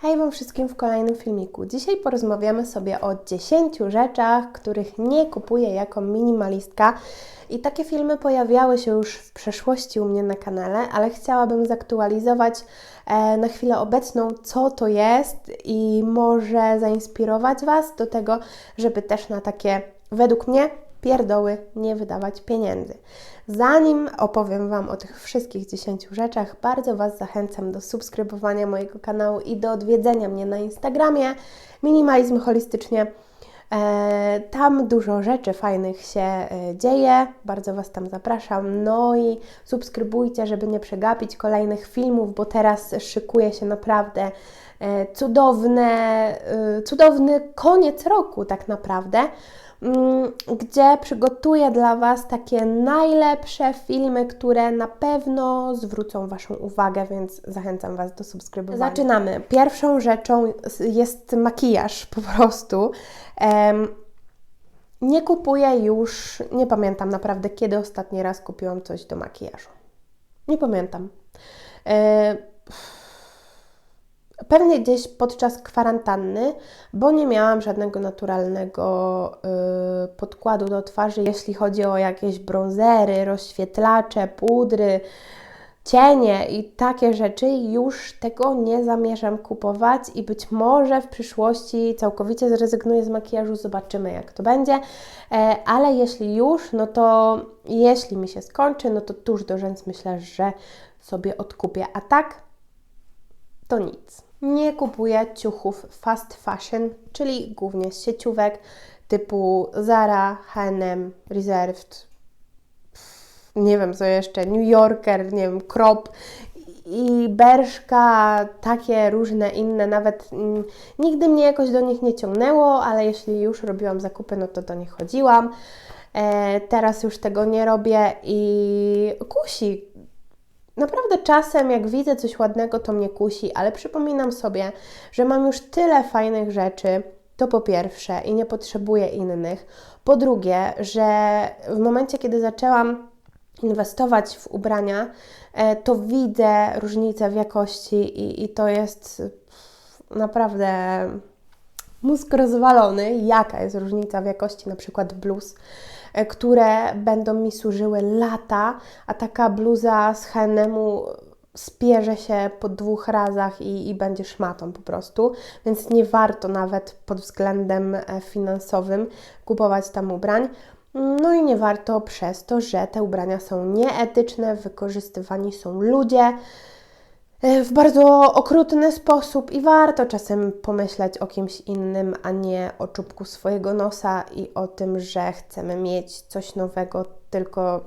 Hej Wam wszystkim w kolejnym filmiku. Dzisiaj porozmawiamy sobie o 10 rzeczach, których nie kupuję jako minimalistka. I takie filmy pojawiały się już w przeszłości u mnie na kanale, ale chciałabym zaktualizować e, na chwilę obecną, co to jest i może zainspirować Was do tego, żeby też na takie, według mnie, pierdoły nie wydawać pieniędzy. Zanim opowiem Wam o tych wszystkich 10 rzeczach, bardzo Was zachęcam do subskrybowania mojego kanału i do odwiedzenia mnie na Instagramie Minimalizm Holistycznie. E, tam dużo rzeczy fajnych się e, dzieje, bardzo Was tam zapraszam. No i subskrybujcie, żeby nie przegapić kolejnych filmów, bo teraz szykuje się naprawdę e, cudowne, cudowny koniec roku, tak naprawdę. Mm, gdzie przygotuję dla Was takie najlepsze filmy, które na pewno zwrócą Waszą uwagę, więc zachęcam Was do subskrybowania. Zaczynamy. Pierwszą rzeczą jest makijaż po prostu. Nie kupuję już, nie pamiętam naprawdę, kiedy ostatni raz kupiłam coś do makijażu. Nie pamiętam. Pewnie gdzieś podczas kwarantanny, bo nie miałam żadnego naturalnego y, podkładu do twarzy, jeśli chodzi o jakieś bronzery, rozświetlacze, pudry, cienie i takie rzeczy, już tego nie zamierzam kupować i być może w przyszłości całkowicie zrezygnuję z makijażu, zobaczymy jak to będzie, e, ale jeśli już, no to jeśli mi się skończy, no to tuż do rzęs myślę, że sobie odkupię, a tak to nic. Nie kupuję ciuchów fast fashion, czyli głównie z sieciówek typu Zara, H&M, Reserved, nie wiem co jeszcze, New Yorker, nie wiem, Crop i Berszka, takie różne inne, nawet mm, nigdy mnie jakoś do nich nie ciągnęło, ale jeśli już robiłam zakupy, no to do nich chodziłam. E, teraz już tego nie robię i kusi Naprawdę czasem, jak widzę coś ładnego, to mnie kusi, ale przypominam sobie, że mam już tyle fajnych rzeczy, to po pierwsze, i nie potrzebuję innych. Po drugie, że w momencie, kiedy zaczęłam inwestować w ubrania, e, to widzę różnicę w jakości i, i to jest naprawdę mózg rozwalony, jaka jest różnica w jakości na przykład bluz E, które będą mi służyły lata, a taka bluza z H&M-u spierze się po dwóch razach i, i będzie szmatą po prostu, więc nie warto nawet pod względem e, finansowym kupować tam ubrań. No i nie warto przez to, że te ubrania są nieetyczne, wykorzystywani są ludzie, w bardzo okrutny sposób i warto czasem pomyśleć o kimś innym, a nie o czubku swojego nosa i o tym, że chcemy mieć coś nowego tylko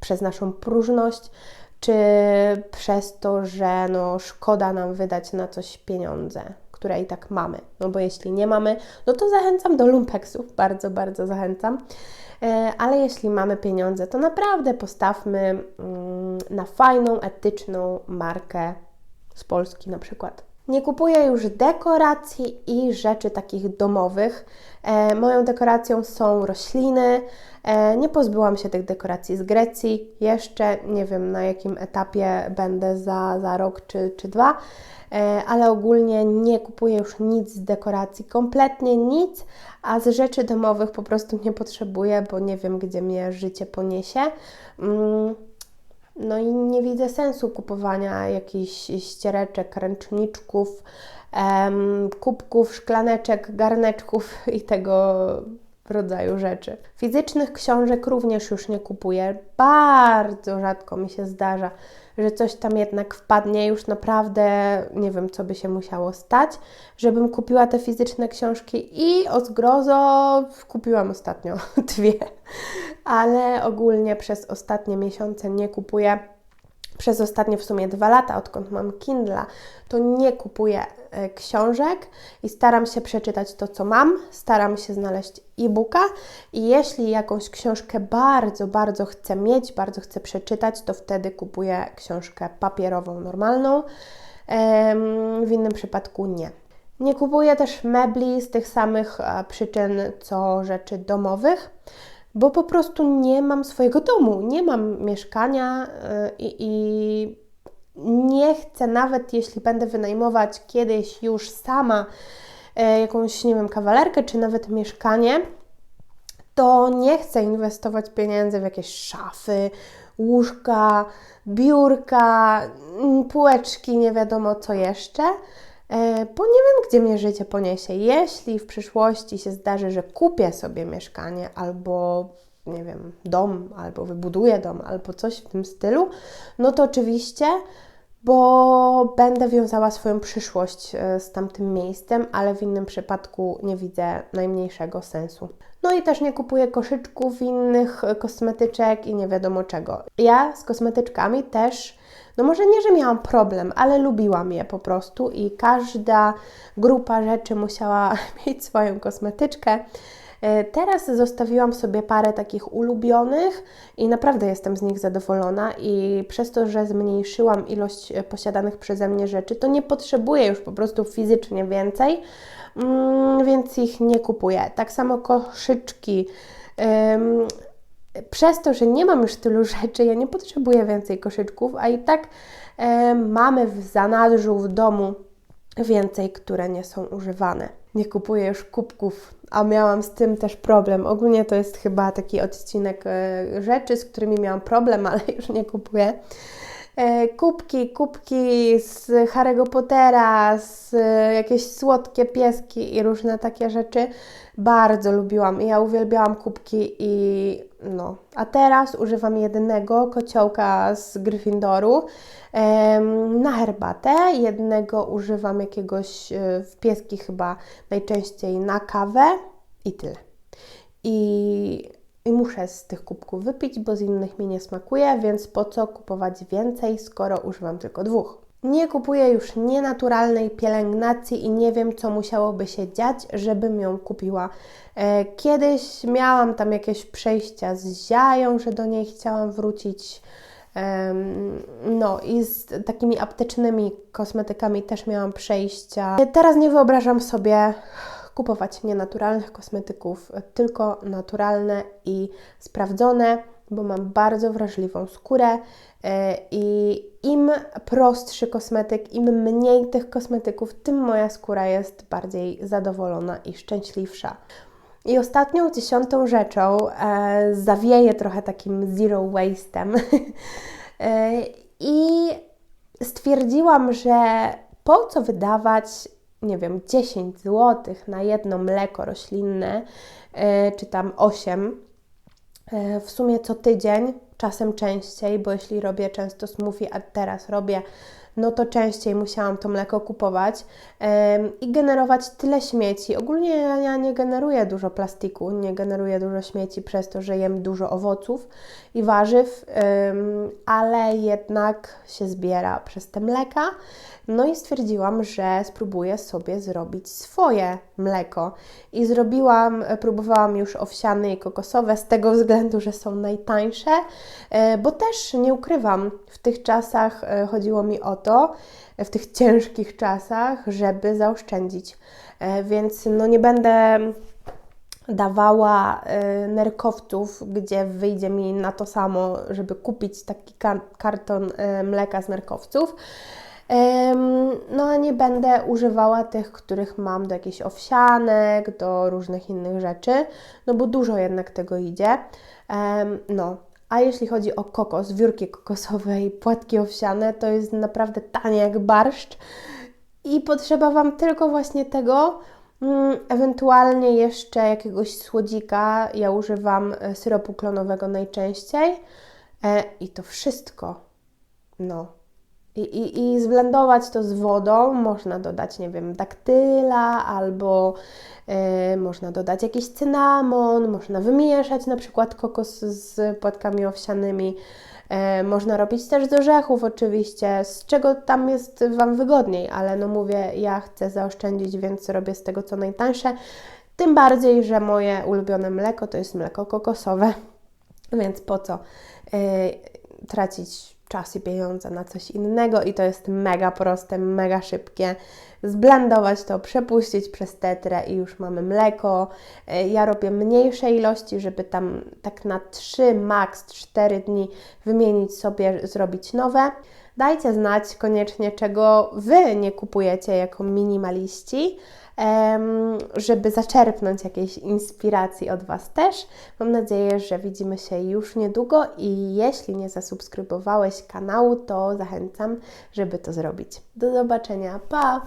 przez naszą próżność, czy przez to, że no, szkoda nam wydać na coś pieniądze, które i tak mamy. No bo jeśli nie mamy, no to zachęcam do lumpeksów, bardzo, bardzo zachęcam. E, ale jeśli mamy pieniądze, to naprawdę postawmy mm, na fajną, etyczną markę z Polski na przykład. Nie kupuję już dekoracji i rzeczy takich domowych. E, moją dekoracją są rośliny. E, nie pozbyłam się tych dekoracji z Grecji. Jeszcze nie wiem na jakim etapie będę za, za rok czy, czy dwa, e, ale ogólnie nie kupuję już nic z dekoracji, kompletnie nic, a z rzeczy domowych po prostu nie potrzebuję, bo nie wiem gdzie mnie życie poniesie. Mm no i nie widzę sensu kupowania jakichś ściereczek, ręczniczków, em, kubków, szklaneczek, garneczków i tego rodzaju rzeczy. Fizycznych książek również już nie kupuję. Bardzo rzadko mi się zdarza, że coś tam jednak wpadnie. Już naprawdę nie wiem, co by się musiało stać, żebym kupiła te fizyczne książki i o zgrozo kupiłam ostatnio dwie. Ale ogólnie przez ostatnie miesiące nie kupuję przez ostatnie w sumie dwa lata, odkąd mam Kindle, to nie kupuję e, książek i staram się przeczytać to, co mam, staram się znaleźć e-booka i jeśli jakąś książkę bardzo, bardzo chcę mieć, bardzo chcę przeczytać, to wtedy kupuję książkę papierową, normalną. W innym przypadku nie. Nie kupuję też mebli z tych samych e, przyczyn co rzeczy domowych bo po prostu nie mam swojego domu, nie mam mieszkania y, i, i nie chcę, nawet jeśli będę wynajmować kiedyś już sama e, jakąś, nie wiem, kawalerkę czy nawet mieszkanie, to nie chcę inwestować pieniędzy w jakieś szafy, łóżka, biurka, półeczki, nie wiadomo co jeszcze, bo nie wiem, gdzie mnie życie poniesie. Jeśli w przyszłości się zdarzy, że kupię sobie mieszkanie albo nie wiem, dom, albo wybuduję dom, albo coś w tym stylu, no to oczywiście, bo będę wiązała swoją przyszłość e, z tamtym miejscem, ale w innym przypadku nie widzę najmniejszego sensu. No i też nie kupuję koszyczków innych e, kosmetyczek i nie wiadomo czego. Ja z kosmetyczkami też, no może nie, że miałam problem, ale lubiłam je po prostu i każda grupa rzeczy musiała mieć swoją kosmetyczkę. E, teraz zostawiłam sobie parę takich ulubionych i naprawdę jestem z nich zadowolona i przez to, że zmniejszyłam ilość e, posiadanych przeze mnie rzeczy, to nie potrzebuję już po prostu fizycznie więcej, mm, więc ich nie kupuję. Tak samo koszyczki. Przez to, że nie mam już tylu rzeczy, ja nie potrzebuję więcej koszyczków, a i tak mamy w zanadrzu w domu więcej, które nie są używane. Nie kupuję już kubków, a miałam z tym też problem. Ogólnie to jest chyba taki odcinek e, rzeczy, z którymi miałam problem, ale już nie kupuję. E, kubki, kubki z Harry'ego Pottera, z e, jakieś słodkie pieski i różne takie rzeczy. Bardzo lubiłam i ja uwielbiałam kubki i no. A teraz używam jedynego kociołka z Gryffindoru na herbatę, jednego używam jakiegoś e, w pieski chyba najczęściej na kawę i tyle. I, I muszę z tych kubków wypić, bo z innych mi nie smakuje, więc po co kupować więcej, skoro używam tylko dwóch. Nie kupuję już nienaturalnej pielęgnacji i nie wiem, co musiałoby się dziać, żebym ją kupiła. E, kiedyś miałam tam jakieś przejścia z ziają, że do niej chciałam wrócić. No i z takimi aptecznymi kosmetykami też miałam przejścia. Teraz nie wyobrażam sobie kupować nienaturalnych kosmetyków, tylko naturalne i sprawdzone, bo mam bardzo wrażliwą skórę e, i im prostszy kosmetyk, im mniej tych kosmetyków, tym moja skóra jest bardziej zadowolona i szczęśliwsza. I ostatnią, dziesiątą rzeczą e, zawieję trochę takim zero waste'em e, i stwierdziłam, że po co wydawać, nie wiem, 10 zł na jedno mleko roślinne, e, czy tam 8, e, w sumie co tydzień, czasem częściej, bo jeśli robię często smoothie, a teraz robię no to częściej musiałam to mleko kupować i generować tyle śmieci. Ogólnie ja nie generuję dużo plastiku, nie generuję dużo śmieci przez to, że jem dużo owoców i warzyw, ale jednak się zbiera przez te mleka. No i stwierdziłam, że spróbuję sobie zrobić swoje mleko. I zrobiłam, próbowałam już owsiane i kokosowe z tego względu, że są najtańsze, e, bo też nie ukrywam, w tych czasach e, chodziło mi o to, w tych ciężkich czasach, żeby zaoszczędzić. E, więc no nie będę dawała nerkowców, gdzie wyjdzie mi na to samo, żeby kupić taki karton mleka z nerkowców. No a nie będę używała tych, których mam do jakichś owsianek, do różnych innych rzeczy, no bo dużo jednak tego idzie. No, a jeśli chodzi o kokos, wiórki kokosowe i płatki owsiane, to jest naprawdę tanie jak barszcz i potrzeba Wam tylko właśnie tego, mm, ewentualnie jeszcze jakiegoś słodzika. Ja używam e, syropu klonowego najczęściej e, i to wszystko. No, i, i, I zblendować to z wodą, można dodać, nie wiem, daktyla albo y, można dodać jakiś cynamon, można wymieszać na przykład kokos z płatkami owsianymi. Y, można robić też z orzechów oczywiście, z czego tam jest Wam wygodniej, ale no mówię, ja chcę zaoszczędzić, więc robię z tego co najtańsze. Tym bardziej, że moje ulubione mleko to jest mleko kokosowe, więc po co y, tracić czas i pieniądze na coś innego i to jest mega proste, mega szybkie. Zblendować to, przepuścić przez tetrę i już mamy mleko. E, ja robię mniejsze ilości, żeby tam tak na 3, max 4 dni wymienić sobie, zrobić nowe. Dajcie znać koniecznie, czego Wy nie kupujecie jako minimaliści, żeby zaczerpnąć jakiejś inspiracji od Was też. Mam nadzieję, że widzimy się już niedługo i jeśli nie zasubskrybowałeś kanału, to zachęcam, żeby to zrobić. Do zobaczenia. Pa!